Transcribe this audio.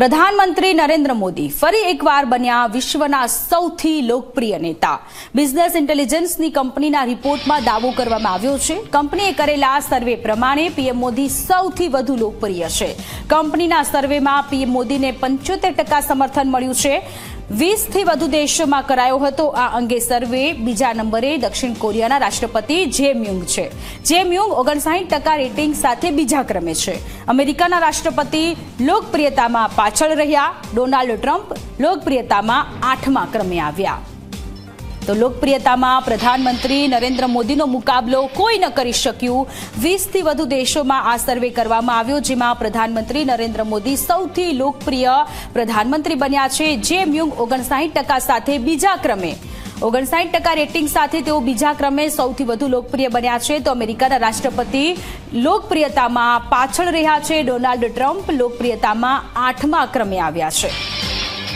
પ્રધાનમંત્રી નરેન્દ્ર મોદી ફરી એકવાર બન્યા વિશ્વના સૌથી લોકપ્રિય નેતા. બિઝનેસ ઇન્ટેલિજન્સની કંપનીના રિપોર્ટમાં દાવો કરવામાં આવ્યો છે. કંપનીએ કરેલા સર્વે પ્રમાણે પીએમ મોદી સૌથી વધુ લોકપ્રિય છે. કંપનીના સર્વેમાં પીએમ મોદીને પંચોતેર ટકા સમર્થન મળ્યું છે. વીસથી વધુ દેશોમાં કરાયો હતો આ અંગે સર્વે. બીજા નંબરે દક્ષિણ કોરિયાના રાષ્ટ્રપતિ જે મ્યુંગ છે. જે મ્યુંગ ઓગણસાઠ ટકા રેટિંગ સાથે બીજા ક્રમે છે. અમેરિકાના રાષ્ટ્રપતિ લોકપ્રિયતામાં પાછળ રહ્યા. ડોનાલ્ડ ટ્રમ્પ લોકપ્રિયતામાં આઠમા ક્રમે આવ્યા. તો લોકપ્રિયતામાં પ્રધાનમંત્રી નરેન્દ્ર મોદીનો મુકાબલો કોઈ ન કરી શક્યું. વીસથી વધુ દેશોમાં આ સર્વે કરવામાં આવ્યો, જેમાં પ્રધાનમંત્રી નરેન્દ્ર મોદી સૌથી લોકપ્રિય પ્રધાનમંત્રી બન્યા છે, જે મ્યુંગ ઓગણસાઠ ટકા સાથે બીજા ક્રમે. ઓગણસાઠ ટકા રેટિંગ સાથે તેઓ બીજા ક્રમે સૌથી વધુ લોકપ્રિય બન્યા છે. તો અમેરિકાના રાષ્ટ્રપતિ લોકપ્રિયતામાં પાછળ રહ્યા છે. ડોનાલ્ડ ટ્રમ્પ લોકપ્રિયતામાં આઠમા ક્રમે આવ્યા છે.